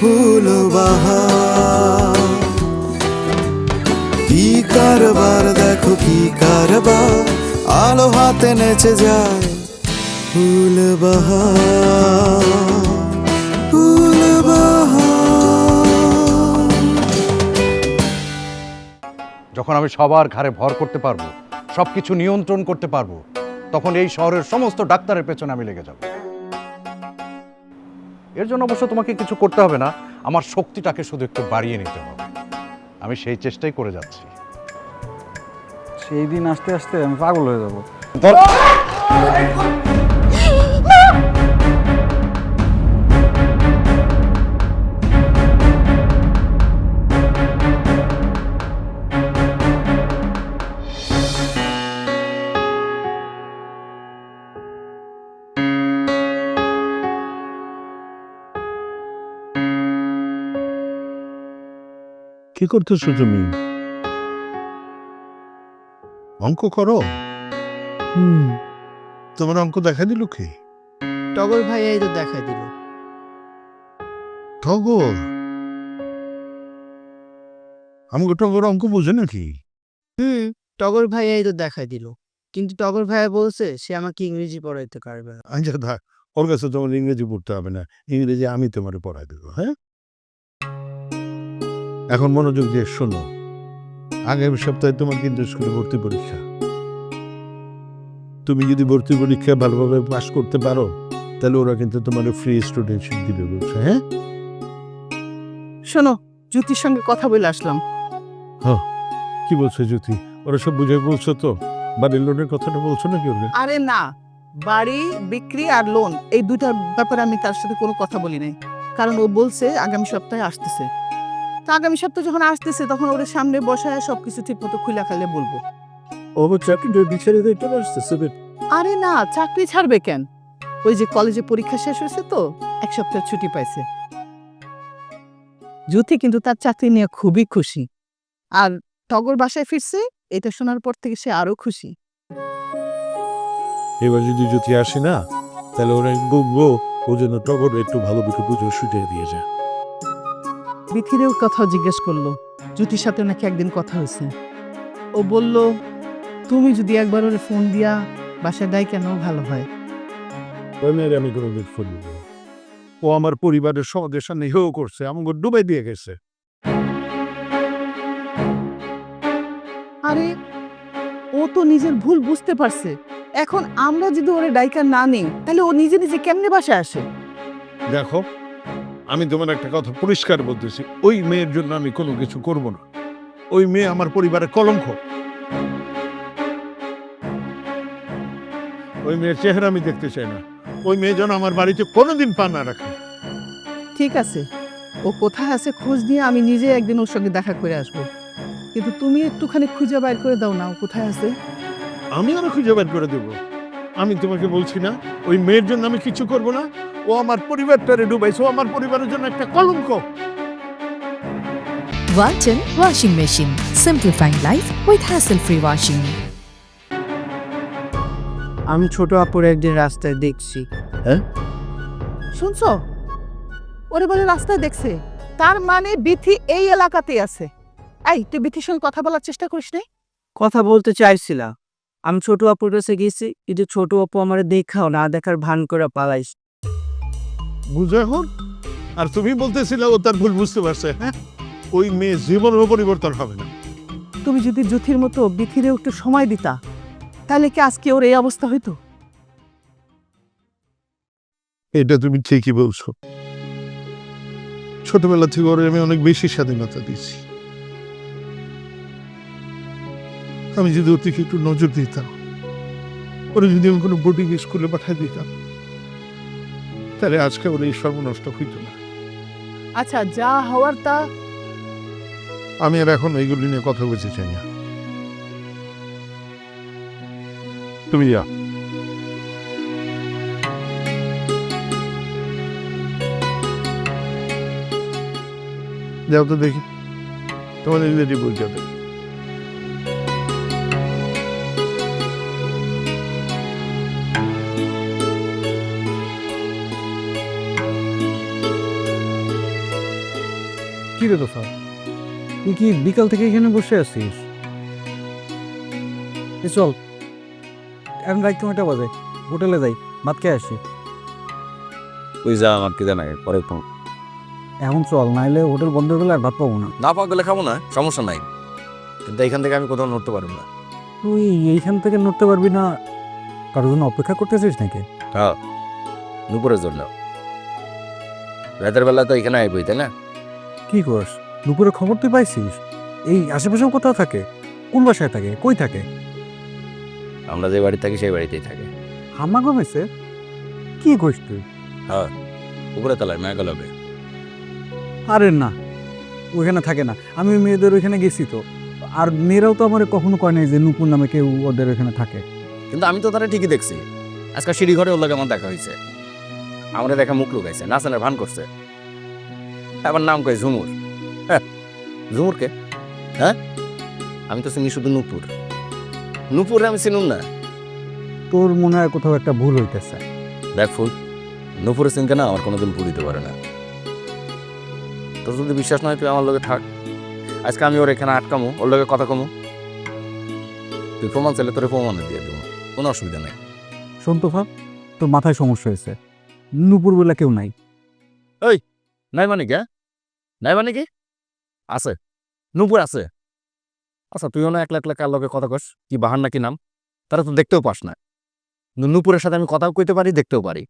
ফুল বাহার কি কারবার, দেখো কি কারবার। আলো হাতে নেচে যায় ফুল যখন আমি সবার ঘাড়ে ভর করতে পারব সব কিছু নিয়ন্ত্রণ করতে পারব, তখন এই শহরের সমস্ত ডাক্তারের পেছনে আমি লেগে যাব। এর জন্য অবশ্য তোমাকে কিছু করতে হবে না। আমার শক্তিটাকে শুধু একটু বাড়িয়ে নিতে হবে। আমি সেই চেষ্টাই করে যাচ্ছি। সেই দিন আসতে আসতে আমি পাগল হয়ে যাব। কি করতেছো তুমি? অঙ্ক করো। হুম। তোমার অঙ্ক দেখা দিল কি? টগর ভাই এই তো দেখাই দিল। টগর? আমাকে টগর অঙ্ক বোঝে নাকি? হুম টগর ভাই এই তো দেখাই দিল। কিন্তু টগর ভাই বলছে সে আমাকে ইংরেজি পড়াইতে পারবে না। আচ্ছা থাক। ওর কাছে তোমার ইংরেজি পড়তে হবে না। ইংরেজি আমি তোমার পড়াই দেবো হ্যাঁ? এখন মনোযোগ দিয়ে শোনো। আগামী সপ্তাহে তোমার কিন্তু স্কুলে ভর্তি পরীক্ষা। তুমি যদি ভর্তি পরীক্ষা ভালোভাবে পাশ করতে পারো তাহলে ওরা কিন্তু তোমার ফ্রি স্টুডেন্টশিপ দিবে বলছে হ্যাঁ? শোনো জ্যোতির সঙ্গে কথা বলে আসলাম। কি বলছো জ্যোতি? ওরা সব বুঝে বলছো তো? বাড়ির লোনের কথাটা বলছো নাকি ওরা? আরে না বাড়ি বিক্রি আর লোন এই দুইটার ব্যাপারে আমি তার সাথে কোনো কথা বলি নাই। কারণ ও বলছে আগামী সপ্তাহে আসতেছে। তা আগামী সপ্তাহে যখন আসতেছে তখন ওদের সামনে বসায় সবকিছু ঠিক মতো খুলে খালে বলব। ও চাকরিটা বিচারে দিতে আসতেছে আরে না চাকরি ছাড়বে কেন? ওই যে কলেজে পরীক্ষা শেষ হয়েছে তো এক সপ্তাহ ছুটি পাইছে। জ্যোতি কিন্তু তার চাকরি নিয়ে খুবই খুশি। আর টগর বাসায় ফিরছে এটা শোনার পর থেকে সে আরও খুশি। এবার যদি জ্যোতি আসে না তাহলে ওরা বলব ও যেন টগর একটু ভালো করে পুজো সুটিয়ে দিয়ে যায়। বিথিরেও কথাও জিজ্ঞেস করল জ্যোতির সাথে নাকি একদিন কথা হয়েছে। ও বলল তুমি যদি একবার ওরে ফোন দিয়া বাসায় দেয় কেন? ভালো হয়। ওনার আমি কোনোদিন ফোন দিব ও আমার পরিবারের সমাজের সামনে হেও করছে আমাকে ডুবাই দিয়ে গেছে। আরে ও তো নিজের ভুল বুঝতে পারছে। এখন আমরা যদি ওরে ডাইকার না নেই তাহলে ও নিজে নিজে কেমনে বাসায় আসে? দেখো আমি তোমার একটা কথা পরিষ্কার বলতেছি। ওই মেয়ের জন্য আমি কোনো কিছু করব না। ওই মেয়ে আমার পরিবারের কলঙ্ক। ওই মেয়ের চেহারা আমি দেখতে চাই না। ওই মেয়ে যেন আমার বাড়িতে কোনোদিন পা না রাখে। ঠিক আছে। ও কোথায় আছে খোঁজ নিয়ে আমি নিজে একদিন ওর সঙ্গে দেখা করে আসব। কিন্তু তুমি একটুখানি খুঁজে বাইর করে দাও না ও কোথায় আছে? আমি আরও খুঁজে বাইর করে দেব। আমি তোমাকে বলছি না ওই মেয়ের জন্য আমি কিছু করব না। ও আমার পরিবারটারে ডুবাইছে ও আমার পরিবারের জন্য একটা কলঙ্ক। Walton Washing Machine. Simplifying life with hassle-free washing. আমি ছোট আপুর একদিন রাস্তায় দেখছি। হ্যাঁ? শুনছো? ওরে বলে রাস্তায় দেখছে। তার মানে বিথি এই এলাকাতেই আছে। এই তুই বিথির সঙ্গে কথা বলার চেষ্টা করিস নাই? কথা বলতে চাইছিলাম। আমি ছোট আপুর কাছে গেছি কিন্তু ছোট আপু আমার দেখাও না দেখার ভান করে পালাইস বুঝো এখন? আর তুমি বলতেছিলে ও তার ভুল বুঝতে পারছে হ্যাঁ? ওই মেয়ে জীবনেও পরিবর্তন হবে না। তুমি যদি জ্যোতির মতো বিথিরেও একটু সময় দিতা তাহলে কি আজকে ওর এই অবস্থা হইতো? এটা তুমি ঠিকই বলছো। ছোটবেলা থেকে ওরে আমি অনেক বেশি স্বাধীনতা দিয়েছি। আমি যদি ওর দিকে একটু নজর দিতাম ওরে যদি আমি কোনো বোর্ডিং স্কুলে পাঠিয়ে দিতাম তাহলে আজকে ওর এই সর্বনষ্ট হইতো না। আচ্ছা যা হওয়ার তা আমি আর এখন এইগুলি নিয়ে কথা বলতে চাই না। তুমি যা। যাও তো দেখি তোমাদের ইংরেজি বই যাবে। কি রে তোফা তুই কি বিকাল থেকে এখানে বসে আছিস? চল এখন রাত কয়টা বাজে? হোটেলে যাই ভাত খেয়ে আসি। তুই যা আমার কি জানাই পরে ফোন এখন চল নাইলে হোটেল বন্ধ হয়ে গেলে আর ভাত পাবো না। না পাওয়া গেলে খাব না সমস্যা নাই। কিন্তু এখান থেকে আমি কোথাও নড়তে পারব না। তুই এইখান থেকে নড়তে পারবি না? কারোর জন্য অপেক্ষা করতেছিস নাকি? হ্যাঁ দুপুরের জন্য। রাতের বেলা তো এখানে আইবই তাই না? কি করস দুপুরে খবর তুই পাইছিস? এই আশেপাশেও কোথাও থাকে? কোন বাসায় থাকে? কই থাকে? আমরা যে বাড়ি থাকি সেই বাড়িতেই থাকে। হাম্মা গমেছে কি করিস তুই? হ্যাঁ উপরে তলায় মেয়ে গেলবে আরে না ওইখানে থাকে না। আমি মেয়েদের ওইখানে গেছি তো। আর মেয়েরাও তো আমার কখনো কয় নাই যে নুপুর নামে কেউ ওদের ওইখানে থাকে। কিন্তু আমি তো তারা ঠিকই দেখছি। আজকাল সিঁড়ি ঘরে ওর লাগে আমার দেখা হয়েছে আমরা দেখা মুখ লুকাইছে নাচানের ভান করছে। আবার নাম কয় ঝুমুর। হ্যাঁ ঝুমুরকে হ্যাঁ? আমি তো চিনি শুধু নুপুর। নুপুরে আমি চিনুম না। তোর মনে হয় কোথাও একটা ভুল হইতেছে। দেখ ফুল নুপুরে চিনতে না আমার কোনোদিন ভুল দিতে পারে না। তোর যদি বিশ্বাস নয় তুই আমার লোকে থাক। আজকে আমি ওর এখানে আটকামো ওর লগে কথা কমো। তুই প্রমাণ চাইলে তোর প্রমাণ দিয়ে দেবো। কোনো অসুবিধা নেই। শোন তোফা তোর মাথায় সমস্যা হয়েছে। নুপুর বলে কেউ নাই। নাই মানে কি হ্যাঁ? নাই মানে কি? আছে। নুপুর আছে। আচ্ছা তুইও না একলা একলা কার লগে কথা কস? কি বাহার নাকি নাম? তারা তো দেখতেও পাস না। নুপুরের সাথে আমি কথাও কইতে পারি, দেখতেও পারি।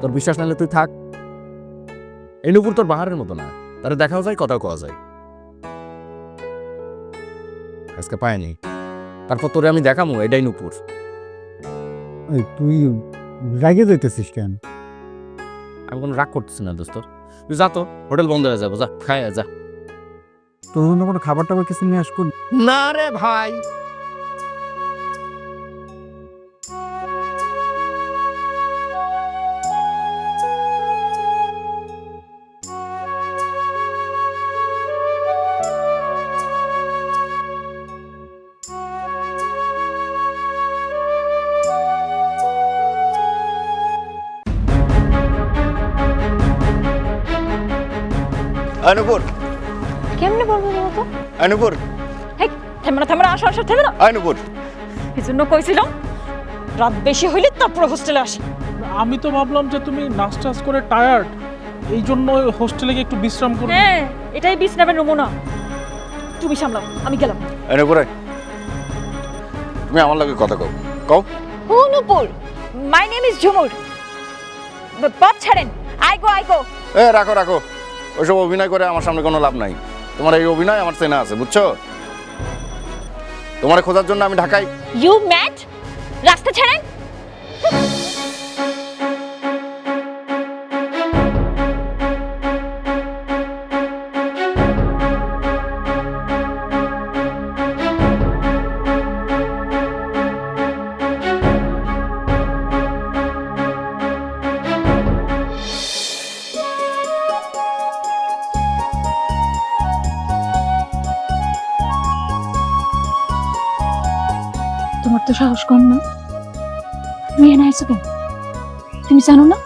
তোর বিশ্বাস নাহলে তুই থাক। এই নুপুর তোর বাহারের মতো না। তারা দেখাও যায়, কথাও কওয়া যায়। আজকে পায়নি তারপর তোরে আমি দেখামো, এটাই নুপুর। তুই রাগে যাইতেছিস কেন? আমি কোনো রাগ করতেছি না দোস্ত। তুই যা তো হোটেল বন্ধ হয়ে যাব যা খায় যা। তোর জন্য কোনো খাবার টাবার কিছু নিয়ে আসব? না রে ভাই অনুপুর কেমনে বলব বলো তো? অনুপুর হেই থেমে না থেমে না আসো আসো থেমে না। অনুপুর এই জন্য কইছিলাম রাত বেশি হইলে তারপর হোস্টেলে আসি। আমি তো ভাবলাম যে তুমি নাচ টাচ করে টায়ার্ড এই জন্য হোস্টেলে গিয়ে একটু বিশ্রাম করবে। হ্যাঁ এটাই বিশ্রামের নমুনা। তুমি সামলাও আমি গেলাম। অনুপুরে তুমি আমার লগে কথা কও। কও। হু মাই নেম ইজ ঝুমুর। পথ ছাড়েন। I go I go. এ রাখো রাখো। ওইসব অভিনয় করে আমার সামনে কোনো লাভ নাই। তোমার এই অভিনয় আমার চেনা আছে, বুঝছ? তোমার খোঁজার জন্য আমি ঢাকায় ইউ ম্যাড রাস্তা ছাড়েন তোমার তো সাহস কম না। তুমি এনে আইছো কেন? তুমি জানো না?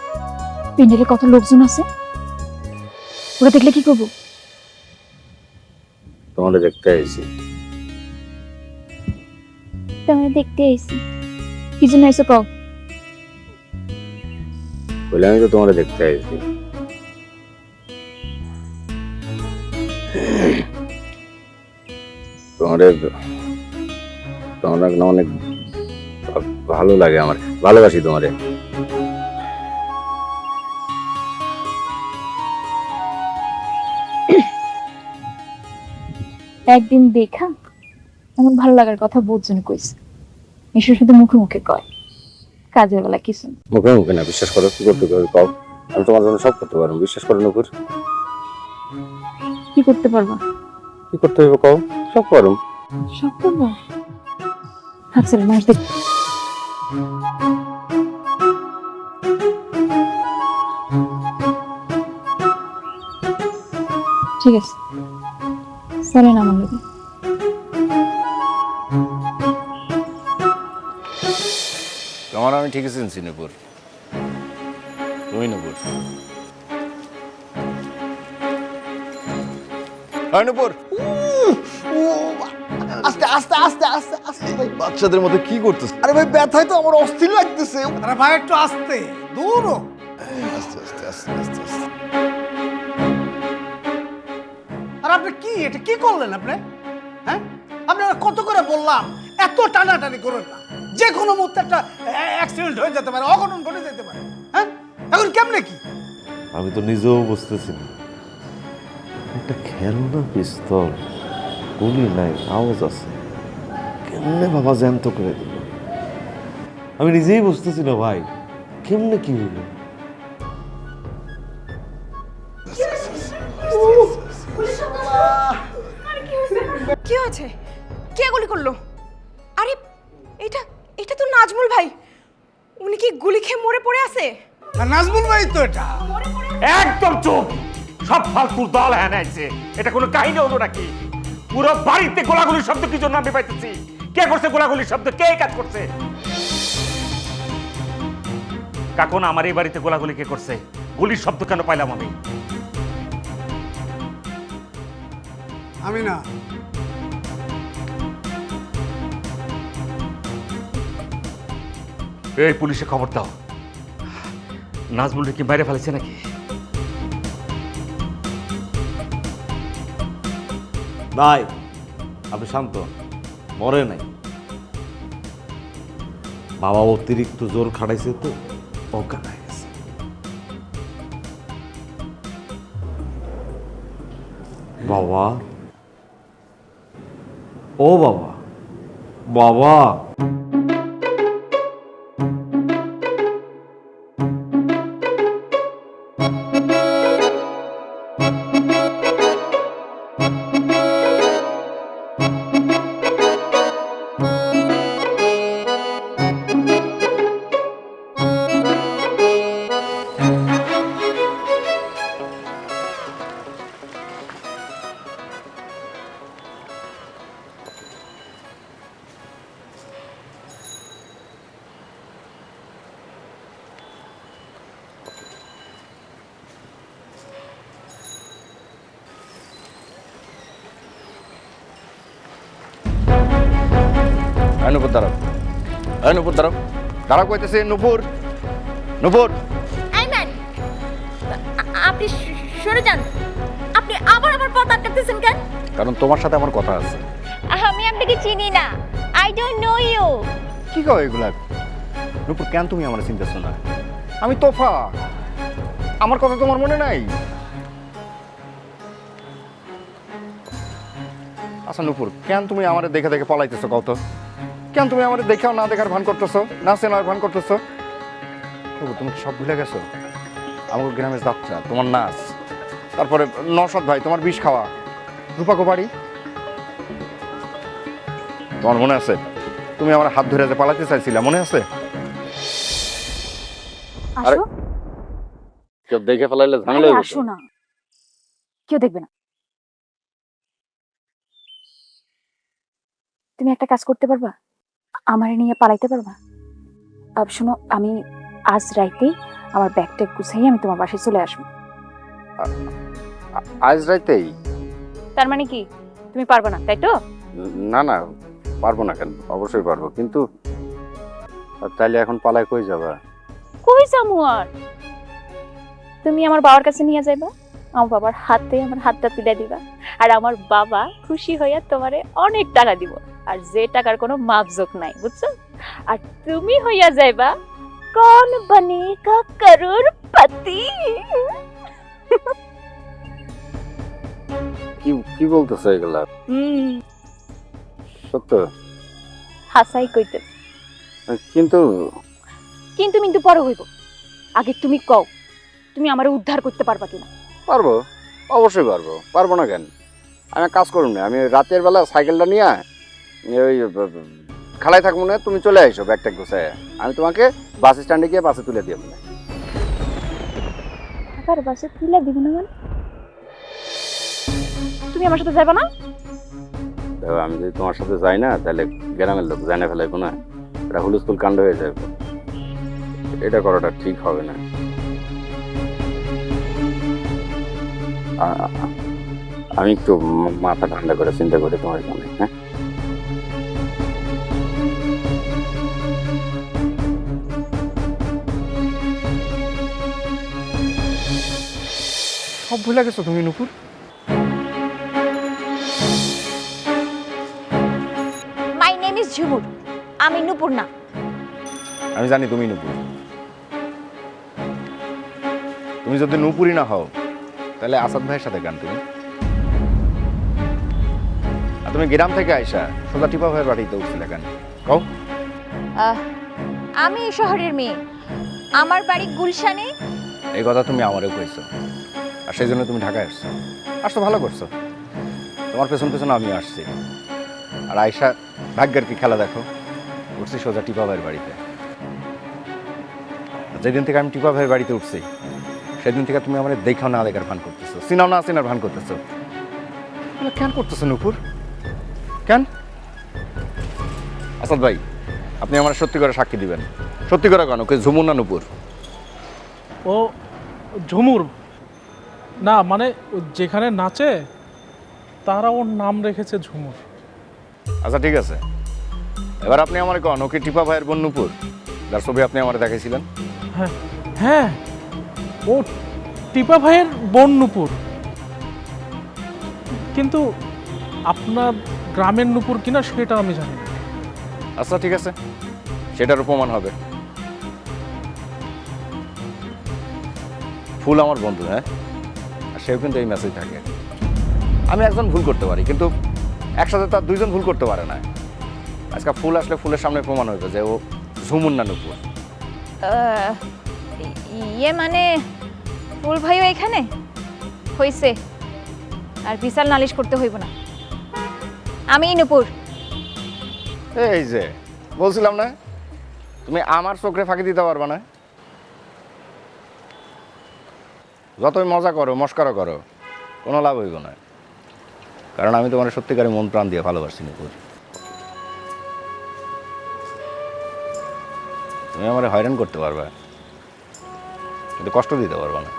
প্যান্ডেলে কত লোকজন আছে? ওরা দেখলে কি করব? তোমার দেখতে আইছি। তোমার দেখতে আইছি। কি জন্য আইছো কও? বলে আমি তো তোমার দেখতে আইছি। তোমার তোমার না অনেক ভালো লাগে আমার। ভালোবাসি তোমারে। একদিন দেখা এমন ভালো লাগার কথা বহুজন কইছে। এসব শুধু মুখে মুখে কয় কাজের বেলা কিছু মুখে মুখে না বিশ্বাস করো কি করতে হবে কও? আমি তোমার জন্য সব করতে পারব বিশ্বাস করো নুপুর। কি করতে পারবা? কি করতে হবে কও? সব পারো সব করব? ছেড়ে মানুষ দেখ ঠিক আছে। চলেন আমার লোকে তোমার আমি ঠিকই চিনছি নুপুর। তুমি নুপুর। হয় নূপুর। আস্তে আস্তে আস্তে আস্তে আস্তে। ভাই বাচ্চাদের মতো কি করতেছে? আরে ভাই ব্যথায় তো আমার অস্থির লাগতেছে। আরে ভাই একটু আসতে দূর আস্তে আস্তে আস্তে আস্তে আস্তে। আর আপনি কি এটা কি করলেন আপনি? হ্যাঁ? আপনারা কত করে বললাম? এত টানাটানি করেন না। যে কোনো মুহূর্তে একটা অ্যাক্সিডেন্ট হয়ে যেতে পারে অঘটন ঘটে যেতে পারে। হ্যাঁ? এখন কেমনে কি? আমি তো নিজেও বুঝতেছি না। একটা খেলনা পিস্তল। গুলি নাই আওয়াজ আছে। কেমনে বাবা জ্যান্ত করে দিল? আমি নিজেই বুঝতেছি না ভাই কেমনে কি হইল? কি হয়েছে? কে গুলি করল? আরে এটা এটা তো নাজমুল ভাই। উনি কি গুলি খেয়ে মরে পড়ে আছে? নাজমুল ভাই তো এটা। একদম চুপ! সব ফালতুর দল হ্যাঁ এটা কোনো কাহিনী হলো নাকি? পুরো বাড়িতে গোলাগুলির শব্দ কি জন্য আমি পাইতেছি? কে করছে গোলাগুলির শব্দ? কে কাজ করছে? কাকুন আমার এই বাড়িতে গোলাগুলি কে করছে? গুলির শব্দ কেন পাইলাম আমি? আমি না। এই পুলিশে খবর দাও। নাজমুলকে কি বাইরে ফেলেছে নাকি? ভাই আপনি শান্ত। মরে নাই। বাবা অতিরিক্ত জোর খাটাইছে তো, অজ্ঞান হয়ে গেছে। বাবা। ও বাবা। বাবা। দাঁড়াও এই নুপুর দাঁড়াও দাঁড়াও কইতেছে নুপুর নুপুর আইম্যান আপনি সরে যান। আপনি আবার আমার পথ আটকাতেছেন কেন? কারণ তোমার সাথে আমার কথা আছে। আমি আপনাকে চিনি না। আই ডোন্ট নো ইউ কি কও এগুলা? নুপুর কেন তুমি আমার চিন্তাছো না? আমি তোফা। আমার কথা তোমার মনে নাই? আচ্ছা নুপুর কেন তুমি আমার দেখে দেখে পলাইতেছো কত কেন তুমি আমার দেখেও না দেখার ভান করতেছো না চেনার ভান করতেছো? নুপুর তুমি সব ভুলে গেছো? আমার গ্রামের যাত্রা তোমার নাচ তারপরে নসদ ভাই তোমার বিষ খাওয়া রূপাকো বাড়ি। তোমার মনে আছে? তুমি আমার হাত ধরে যে পালাতে চাইছিলে মনে আছে? আরে, আসো কেউ দেখে ফেলাইলে ঝামেলা তো। আসো না। কেউ দেখবে না। তুমি একটা কাজ করতে পারবা? আমারে নিয়ে পালাইতে পারবা? আব শোনো আমি আজ রাইতেই আমার ব্যাগটা গুছাই আমি তোমার বাসায় চলে আসব। আজ রাইতেই? তার মানে কি? তুমি পারবে না তাই তো? না না পারব না কেন? অবশ্যই পারব কিন্তু তাইলে এখন পালায় কই যাবা? কই যামু আর? তুমি আমার বাবার কাছে নিয়ে যাইবা আমার বাবার হাতে আমার হাতটা তুলে দিবা আর আমার বাবা খুশি হইয়া তোমারে অনেক টাকা দিব। আর যে টাকার কোনো মাপজোক নাই বুঝছ? আর তুমি হইয়া যাইবা কোন বনেগা করুর পতি? কি কি বলতেছো এগুলা? হুম। সত্য? হাসাই কইতে। কিন্তু কিন্তু কিন্তু পরে হইব। আগে তুমি কও তুমি আমারে উদ্ধার করতে পারবা কিনা? পারব অবশ্যই পারব। পারব না কেন? আমি কাজ করুন না। আমি রাতের বেলা সাইকেলটা নিয়ে ওই ব- থাকব না তুমি চলে আইসো ব্যাগ ট্যাগ গোছায়। আমি তোমাকে বাস স্ট্যান্ডে গিয়ে বাসে তুলে দিয়ে মানে ঢাকার বাসে তুলে দিব না মানে? তুমি আমার সাথে যাবে না? দেখো, আমি যদি তোমার সাথে যাই না তাহলে গ্রামের লোক জানে ফেলাইবো না। এটা হুলস্থুল কাণ্ড হয়ে যাবে। এটা করাটা ঠিক হবে না। আমি একটু মাথা ঠান্ডা করে চিন্তা করি তোমার জন্য হ্যাঁ? সব ভুলে গেছো তুমি Nupur? My name is Jhumur আমি নুপুর না। আমি জানি তুমি নুপুর। তুমি যদি নুপুরি না হও তাহলে আসাদ ভাইয়ের সাথে গান তুমি। আর তুমি গ্রাম থেকে আইসা সোজা টিপা ভাইয়ের বাড়িতে উঠছিলে গান কও। আহ, আমি এই শহরের মেয়ে। আমার বাড়ি গুলশানে এই কথা তুমি আমারও কইছো। আর সেই জন্য তুমি ঢাকায় আসছো। আসতো ভালো করছ। তোমার পেছন পেছন আমি আসছি। আর আয়সা ভাগ্যের কি খেলা দেখো? উঠছি সোজা টিপা ভাইয়ের বাড়িতে। যেদিন থেকে আমি টিপা ভাইয়ের বাড়িতে উঠছি, সেদিন থেকে তুমি আমার দেখাও না, দেখার ভান করতেছো। চিনাও না, চিনার ভান করতেছো। কেন করতেছো নুপুর? কেন? আসাদ ভাই, আপনি আমার সত্যি করে সাক্ষী দিবেন। সত্যি করে কেন? ওকে ঝুমুর না নুপুর? ও, ঝুমুর? না মানে যেখানে নাচে তারা ওর নাম রেখেছে ঝুমুর। আচ্ছা ঠিক আছে। এবার আপনি আমার কন? ওকে টিপা ভাইয়ের বোন নুপুর? যার ছবি আপনি আমার দেখাইছিলেন? হ্যাঁ হ্যাঁ ও টিপা ভাইয়ের বোন নুপুর। কিন্তু আপনার গ্রামের নুপুর কিনা সেটা আমি জানি না। আচ্ছা ঠিক আছে। সেটার প্রমাণ হবে। ফুল আমার বন্ধু হ্যাঁ? সেও কিন্তু এই মেসেজ থাকে। আমি একজন ভুল করতে পারি কিন্তু একসাথে তার দুইজন ভুল করতে পারে না। আজকে ফুল আসলে ফুলের সামনে প্রমাণ হইবে যে ও ঝুমুর না নুপুর। ইয়ে মানে ফুল ভাইও এখানে? হইছে। আর বিশাল নালিশ করতে হইব না। আমি নুপুর। এই যে বলছিলাম না তুমি আমার চোখে ফাঁকি দিতে পারবে না। যতই মজা করো মস্কারও করো, কোনো লাভ হইব না। কারণ আমি তোমার সত্যিকারে মন প্রাণ দিয়ে ভালোবাসি নুপুর তুমি আমার হয়রান করতে পারবে। কিন্তু কষ্ট দিতে পারবে না।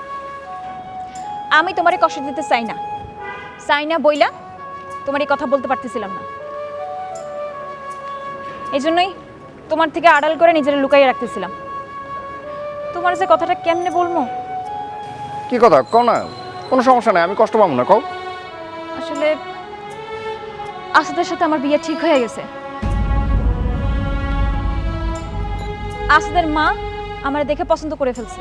আমি তোমারে কষ্ট দিতে চাই না। চাই না বইলা তোমার এই কথা বলতে পারতেছিলাম না। এই জন্যই তোমার থেকে আড়াল করে নিজের লুকাইয়ে রাখতেছিলাম। তোমার যে কথাটা কেমনে বলব? কি কথা? কও না। কোনো সমস্যা নাই, আমি কষ্ট পাবো না, কও। আসলে আসাদের সাথে আমার বিয়ে ঠিক হয়ে গেছে। আসাদের মা আমার দেখে পছন্দ করে ফেলছে।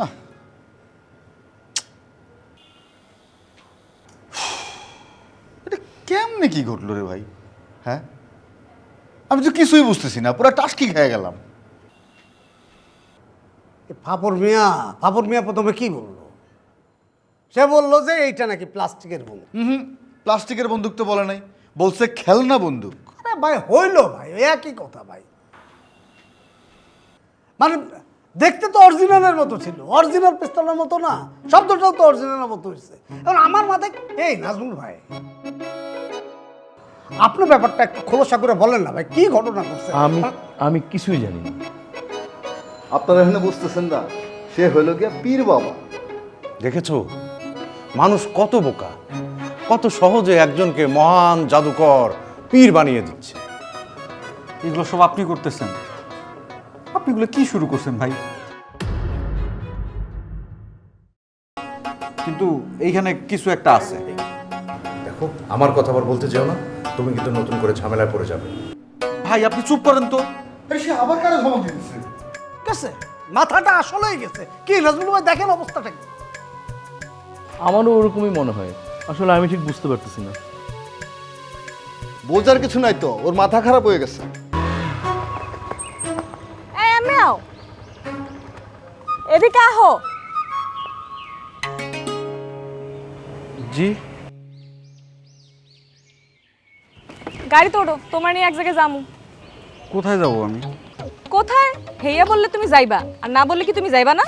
না। এটা কেমনে কি ঘটলো রে ভাই? হ্যাঁ? আমি তো কিছুই বুঝতেছি না পুরো টাস্কি খেয়ে গেলাম। ফাপর মিয়া ফাপর মিয়া প্রথমে কি বলল? সে বলল যে এইটা নাকি প্লাস্টিকের বোম হুম প্লাস্টিকের বন্দুক তো বলে নাই বলছে খেলনা বন্দুক। আরে ভাই হইল ভাই একই কথা ভাই। মানে দেখতে তো অরিজিনালের মতো ছিল। অরিজিনাল পিস্তলের মতো না। শব্দটাও তো অরিজিনালের মতো হয়েছে। এখন আমার মাথায় এই নাজমুল ভাই আপনার ব্যাপারটা একটু খোলসা করে বলেন না ভাই কি ঘটনা করছে আমি আমি কিছুই জানি না। আপনারা এখানে বুঝতেছেন না। সে হলো গিয়া পীর বাবা। দেখেছ? মানুষ কত বোকা কত সহজে একজনকে মহান জাদুকর পীর বানিয়ে দিচ্ছে। এগুলো সব আপনি করতেছেন। আপনি এগুলো কি শুরু করছেন ভাই? কিন্তু এইখানে কিছু একটা আছে। দেখো আমার কথা আবার বলতে যেও না তুমি কিন্তু নতুন করে ঝামেলায় পড়ে যাবে। ভাই আপনি চুপ করেন তো। সে আবার কারও ধমক দিতেছে? গেছে। মাথাটা আসলেই গেছে। কি নাজমুল ভাই দেখেন অবস্থাটা কি? আমারও ওরকমই মনে হয়। আসলে আমি ঠিক বুঝতে পারতেছি না। বোঝার কিছু নাই তো ওর মাথা খারাপ হয়ে গেছে। এদিকে আহো জি। গাড়ি তোড়ো তোমার নিয়ে এক জায়গায় যামু। কোথায় যাব আমি? কোথায়? হেইয়া বললে তুমি যাইবা আর না বললে কি তুমি যাইবা না?